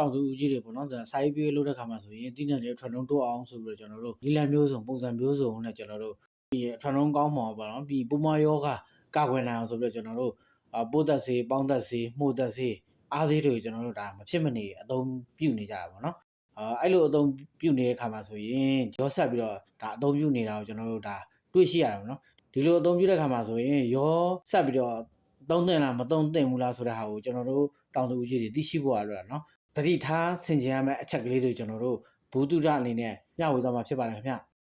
တောင်သူဦးကြီးတွေပေါ့နော်ဒါစာရေးပြေးလို့တဲ့ခါမှာဆိုရင်တိနံတွေထွက်နှုံးတိုးအောင်ဆိုပြီးတော့ကျွန်တော်တို့နီလန်မျိုးစုံပုံစံမျိုးစုံနဲ့ကျွန်တော်တို့ဒီအထွက်နှုံးကောင်းမှာပေါ့နော်ပြီးပူမယောဂကာကွယ်နိုင်အောင်ဆိုပြီးတော့ကျွန်တော်တို့အာပိုးသက်စေးပေါင်းသက်စေးမှုသက်စေးအားစေးတွေကိုကျွန်တော်တို့ဒါမဖြစ်မနေအသုံးပြုနေကြတာပေါ့နော်အာအဲ့လိုအသုံးပြုနေတဲ့ခါမှာဆိုရင်ရောဆက်ပြီးတော့ဒါအသုံးပြုနေတာကိုကျွန်တော်တို့ဒါတွေ့ရှိရတယ်ပေါ့နော်ဒီလိုအသုံးပြုတဲ့ခါမှာဆိုရင်ရောဆက်ပြီးတော့သုံးသင့်လားမသုံးသင့်ဘူးလားဆိုတဲ့ဟာကိုကျွန်တော်တို့တောင်သူဦးကြီးတွေသိရှိဖို့ရတော့နော် တတိထားဆင်ခြင်ရမယ့်အချက်ကလေးတွေကျွန်တော်တို့ဘူတုဒအနေနဲ့ညဝေသွားမှာဖြစ်ပါတယ်ခင်ဗျ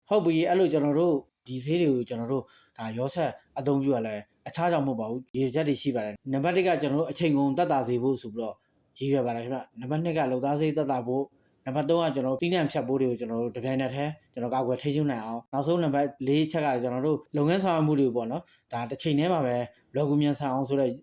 ဟုတ်ပြီအဲ့လိုကျွန်တော်တို့ဒီဈေးတွေကိုကျွန်တော်တို့ဒါရောဆက်အသုံးပြုရလဲအခြားကြောင့်မဟုတ်ပါဘူးရေချက်တွေရှိပါတယ်နံပါတ်1ကကျွန်တော်တို့အချိန်ကုန်တက်တာစေဖို့ဆိုပြီးတော့ရည်ရွယ်ပါတယ်ခင်ဗျနံပါတ်2ကလုံသားစေးတက်တာဖို့နံပါတ်3ကကျွန်တော်တို့တင်းနံဖြတ်ဖို့တွေကိုကျွန်တော်တို့တပြိုင်နက်တည်းကျွန်တော်ကောက်ွယ်ထိန်းချုပ်နိုင်အောင်နောက်ဆုံးနံပါတ်4ချက်ကကျွန်တော်တို့လုပ်ငန်းဆောင်ရွက်မှုတွေပေါ့နော်ဒါတစ်ချိန်တည်းမှာပဲလောကူမြန်ဆန်အောင်ဆိုတဲ့ရည်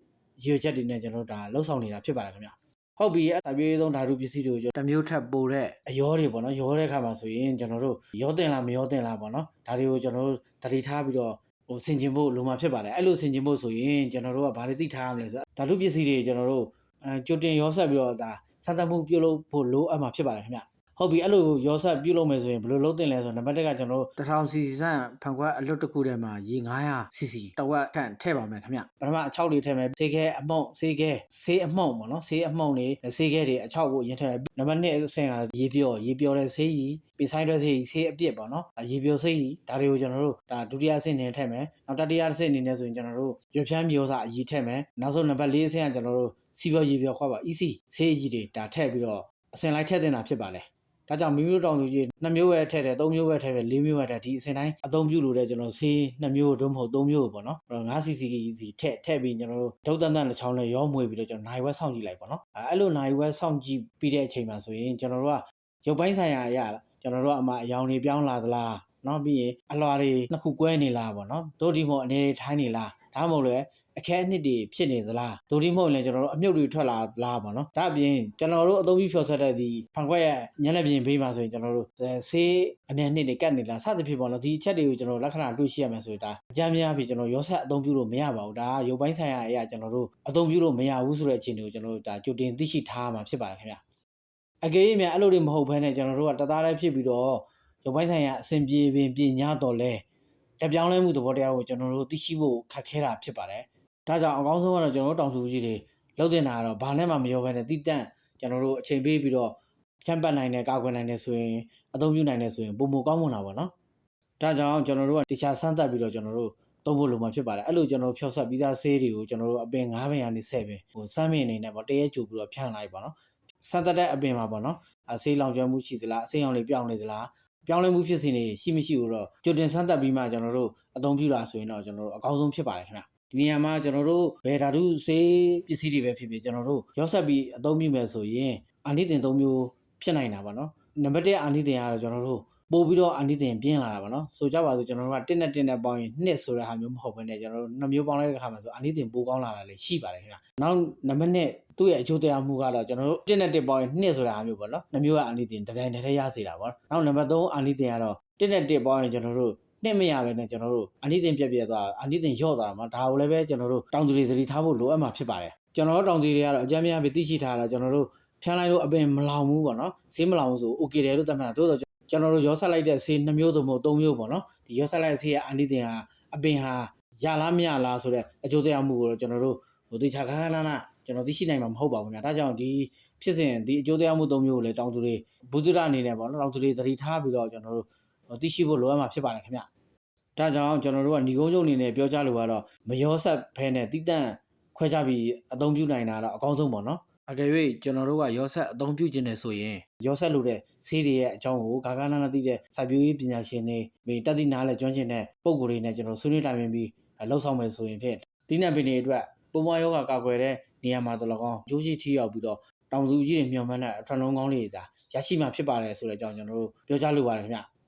ရွယ်ချက်တွေနဲ့ကျွန်တော်တို့ဒါလှုပ်ဆောင်နေတာဖြစ်ပါတယ်ခင်ဗျ ဟုတ်ပြီအတပြေးဆုံးဓာတုပစ္စည်းတွေကိုတစ်မျိုးထပ်ပို့တဲ့အရောတွေပေါ့နော်ရောတဲ့ခါမှာဆိုရင်ကျွန်တော်တို့ရောတင်လားမရောတင်လားပေါ့နော်ဒါတွေကိုကျွန်တော်တို့တတိထားပြီးတော့ဟိုဆင်ကျင်ဖို့လိုမှာဖြစ်ပါတယ်အဲ့လိုဆင်ကျင်ဖို့ဆိုရင်ကျွန်တော်တို့ကဘာတွေသိထားရမလဲဆိုတော့ဓာတုပစ္စည်းတွေကျွန်တော်တို့အဲကြိုတင်ရောဆက်ပြီးတော့ဒါစမ်းသပ်မှုပြုလုပ်ဖို့လိုအပ်မှာဖြစ်ပါတယ်ခင်ဗျ ဟုတ်ပြီအဲ့လိုရောဆက်ပြုလုပ်မယ်ဆိုရင်ဘယ်လိုလုပ်တင်လဲဆိုတော့နံပါတ်1ကကျွန်တော်တို့1000 cc ဆန့်ဖန်ခွက်အလွတ်တစ်ခုထဲမှာရေ 900 cc တဝက်ခန့်ထည့်ပါမယ်ခင်ဗျပထမအချောက်လေးထည့်မယ်ဆေးခဲအမှုန့်ဆေးခဲဆေးအမှုန့်ပေါ့နော်ဆေးအမှုန့်တွေဆေးခဲတွေအချောက်ကိုရင်ထည့်နံပါတ်2အဆင့်ကရေပြောရေပြောတဲ့ဆေးကြီးပင်ဆိုင်တဲ့ဆေးကြီးဆေးအပြစ်ပေါ့နော်ရေပြောဆေးကြီးဒါတွေကိုကျွန်တော်တို့ဒါဒုတိယအဆင့်နဲ့ထည့်မယ်နောက်တတိယအဆင့်အနေနဲ့ဆိုရင်ကျွန်တော်တို့ရွက်ဖြန်းမျိုးစာအကြီးထည့်မယ်နောက်ဆုံးနံပါတ်4အဆင့်ကကျွန်တော်တို့စီပြောရေပြောခွာပါ EC ဆေးကြီးတွေဒါထည့်ပြီးတော့အဆင့်လိုက်ထည့်တင်တာဖြစ်ပါလေ ဒါကြောင့်မိမိတို့တောင်သူကြီးနှစ်မျိုးပဲထည့်တယ်သုံးမျိုးပဲထည့်တယ်လေးမျိုးပဲထည့်ဒီအစဉ်တိုင်းအသုံးပြုလို့တဲ့ကျွန်တော်ဆေးနှစ်မျိုးတို့မဟုတ်သုံးမျိုးပေါ့နော်အဲ့တော့ 9cc စီထည့်ထည့်ပြီးကျွန်တော်တို့ဒုတ်တန်တန်တစ်ချောင်းနဲ့ရောမွေပြီးတော့ကျွန်တော်နိုင်ဝက်စောင့်ကြည့်လိုက်ပေါ့နော်အဲ့လိုနိုင်ဝက်စောင့်ကြည့်ပြီးတဲ့အချိန်မှာဆိုရင်ကျွန်တော်တို့ကရုပ်ပိုင်းဆိုင်ရာအရာကျွန်တော်တို့ကအမှအယောင်တွေပြောင်းလာသလားနော်ပြီးရင်အလွာတွေနှစ်ခုကွဲနေလားပေါ့နော်တို့ဒီမို့အနေတွေထိုင်းနေလားဒါမှမဟုတ်လေ အခဲအနှစ်တွေဖြစ်နေသလားဒိုဒီမဟုတ်ရင်လည်းကျွန်တော်တို့အမြုပ်တွေထွက်လာလားပေါ့နော်ဒါအပြင်ကျွန်တော်တို့အသုံးပြုဖြော်ဆက်တဲ့ဒီဖန်ခွက်ရဲ့မျက်နှာပြင်ဘေးမှာဆိုရင်ကျွန်တော်တို့ဆေးအနေနှစ်တွေကတ်နေလားစသဖြင့်ပေါ့နော်ဒီအချက်တွေကိုကျွန်တော်လက္ခဏာတွေ့ရှိရမယ်ဆိုရင်ဒါအကြမ်းများဖြစ်ကျွန်တော်ရောဆက်အသုံးပြုလို့မရပါဘူးဒါရုပ်ပိုင်းဆိုင်ရာအရာကျွန်တော်တို့အသုံးပြုလို့မရဘူးဆိုတဲ့အခြေအနေကိုကျွန်တော်တို့ဒါကြိုတင်သိရှိထားမှာဖြစ်ပါတယ်ခင်ဗျအကယ်၍များအဲ့လိုတွေမဟုတ်ဘဲနဲ့ကျွန်တော်တို့ကတသားတည်းဖြစ်ပြီးတော့ရုပ်ပိုင်းဆိုင်ရာအစဉ်ပြေပင်ပြင်ညာတော့လဲတပြောင်းလဲမှုသဘောတရားကိုကျွန်တော်တို့သိရှိဖို့ခက်ခဲတာဖြစ်ပါတယ် ဒါကြောင့်အကောင်းဆုံးကတော့ကျွန်တော်တို့တောင်သူကြီးတွေလောက်တင်တာကတော့ဘာနဲ့မှမရောဘဲနဲ့တိတန့်ကျွန်တော်တို့အချိန်ပေးပြီးတော့ချမ်းပတ်နိုင်တယ်ကာကွယ်နိုင်တယ်ဆိုရင်အသုံးပြုနိုင်တယ်ဆိုရင်ပုံမကောင်းမွန်တာပေါ့နော်ဒါကြောင့်ကျွန်တော်တို့ကတခြားစမ်းသပ်ပြီးတော့ကျွန်တော်တို့သုံးဖို့လိုမှာဖြစ်ပါတယ်အဲ့လိုကျွန်တော်တို့ဖြောက်ဆက်ပြီးသားဆေးတွေကိုကျွန်တော်တို့အပင်9ပင်ကနေ10ပင်ဟိုစမ်းမင်းအနေနဲ့ပေါ့တရက်ကြိုပြီးတော့ဖြန့်လိုက်ပါနော်စမ်းသပ်တဲ့အပင်မှာပေါ့နော်အဆေးလောင်ကျွမ်းမှုရှိသလားအစိမ်းအောင်လေးပြောင်းနေသလားပြောင်းလဲမှုဖြစ်စဉ်တွေရှိမရှိကိုတော့ကြိုတင်စမ်းသပ်ပြီးမှကျွန်တော်တို့အသုံးပြုတာဆိုရင်တော့ကျွန်တော်တို့အကောင်းဆုံးဖြစ်ပါတယ်ခင်ဗျ ဒီနေရာမှာကျွန်တော်တို့ဘယ်ဓာတုဆေးပစ္စည်းတွေပဲဖြစ်ဖြစ်ကျွန်တော်တို့ရောဆက်ပြီးအသုံးပြုမယ်ဆိုရင်အာနိသင်၃မျိုးဖြစ်နိုင်တာပါနော်နံပါတ်1အာနိသင်ကတော့ကျွန်တော်တို့ပို့ပြီးတော့အာနိသင်ပြင်းလာတာပါနော်ဆိုကြပါစို့ကျွန်တော်တို့က1နဲ့1နဲ့ပေါင်းရင်2ဆိုတဲ့ဟာမျိုးမဟုတ်ဘဲねကျွန်တော်တို့2မျိုးပေါင်းလိုက်တဲ့အခါမှာဆိုအာနိသင်ပိုကောင်းလာတာလည်းရှိပါတယ်ခင်ဗျနောက်နံပါတ်2သူ့ရဲ့အကျိုးတရားမှုကတော့ကျွန်တော်တို့1နဲ့1ပေါင်းရင်2ဆိုတဲ့ဟာမျိုးပေါ့နော်2မျိုးကအာနိသင်တစ်ပြိုင်တည်းတည်းရစေတာပေါ့နောက်နံပါတ်3အာနိသင်ကတော့1နဲ့1ပေါင်းရင်ကျွန်တော်တို့ နှစ်မရပဲနဲ့ကျွန်တော်တို့အနိသင်ပြက်ပြက်သွားအနိသင်ရော့သွားတာမှာဒါကိုလည်းပဲကျွန်တော်တို့တောင်သူတွေသတိထားဖို့လိုအပ်မှာဖြစ်ပါတယ်ကျွန်တော်တို့တောင်သူတွေကတော့အကြမ်းများပဲသိရှိထားတာကျွန်တော်တို့ဖြန်းလိုက်လို့အပင်မလောင်ဘူးပေါ့နော်ဆေးမလောင်ဘူးဆို okay တယ်လို့သတ်မှတ်တာတိုးတော့ကျွန်တော်တို့ရောဆက်လိုက်တဲ့ဆေး2မျိုးသို့မဟုတ်3မျိုးပေါ့နော်ဒီရောဆက်လိုက်ဆေးရဲ့အနိသင်ဟာအပင်ဟာရလားမရလားဆိုတဲ့အကျိုးတရားမှုကိုတော့ကျွန်တော်တို့ဟိုတေချာခါခါနာနာကျွန်တော်သိရှိနိုင်မှာမဟုတ်ပါဘူးခင်ဗျာဒါကြောင့်ဒီဖြစ်စဉ်ဒီအကျိုးတရားမှု3မျိုးကိုလည်းတောင်သူတွေဘုဒ္ဓရအနေနဲ့ပေါ့နော်တောင်သူတွေသတိထားပြီးတော့ကျွန်တော်တို့ သိရှိဖို့လိုအပ်မှာဖြစ်ပါတယ်ခင်ဗျာဒါကြောင့်ကျွန်တော်တို့ကညီကုန်းချုပ်အနေနဲ့ပြောကြလို့ကတော့မရောဆက်ဖဲနဲ့တိတန့်ခွဲခြားပြီးအသုံးပြုနိုင်တာတော့အကောင်းဆုံးပေါ့နော်အကယ်၍ကျွန်တော်တို့ကရောဆက်အသုံးပြုခြင်းနဲ့ဆိုရင်ရောဆက်လို့တဲ့ဆေးတွေရဲ့အကြောင်းကိုဂါဂနာနာသိတဲ့စာပြိုးရေးပညာရှင်တွေမိတက်သိနာလဲကျွမ်းကျင်တဲ့ပုံကိုယ်တွေနဲ့ကျွန်တော်ဆွေးနွေးတိုင်ပင်ပြီးလှုပ်ဆောင်မယ်ဆိုရင်ဖြင့်ဒီနံပင်တွေအတွက်ပုံမယောဂကာကွယ်တဲ့နေရာမှာတော့လကောင်းဂျိုးရှိထိရောက်ပြီးတော့တောင်သူကြီးတွေမျှော်မှန်းတဲ့အထွန်းလုံးကောင်းလေးတွေဒါရရှိမှဖြစ်ပါတယ်ဆိုတဲ့အကြောင်းကျွန်တော်တို့ပြောကြားလိုပါတယ်ခင်ဗျ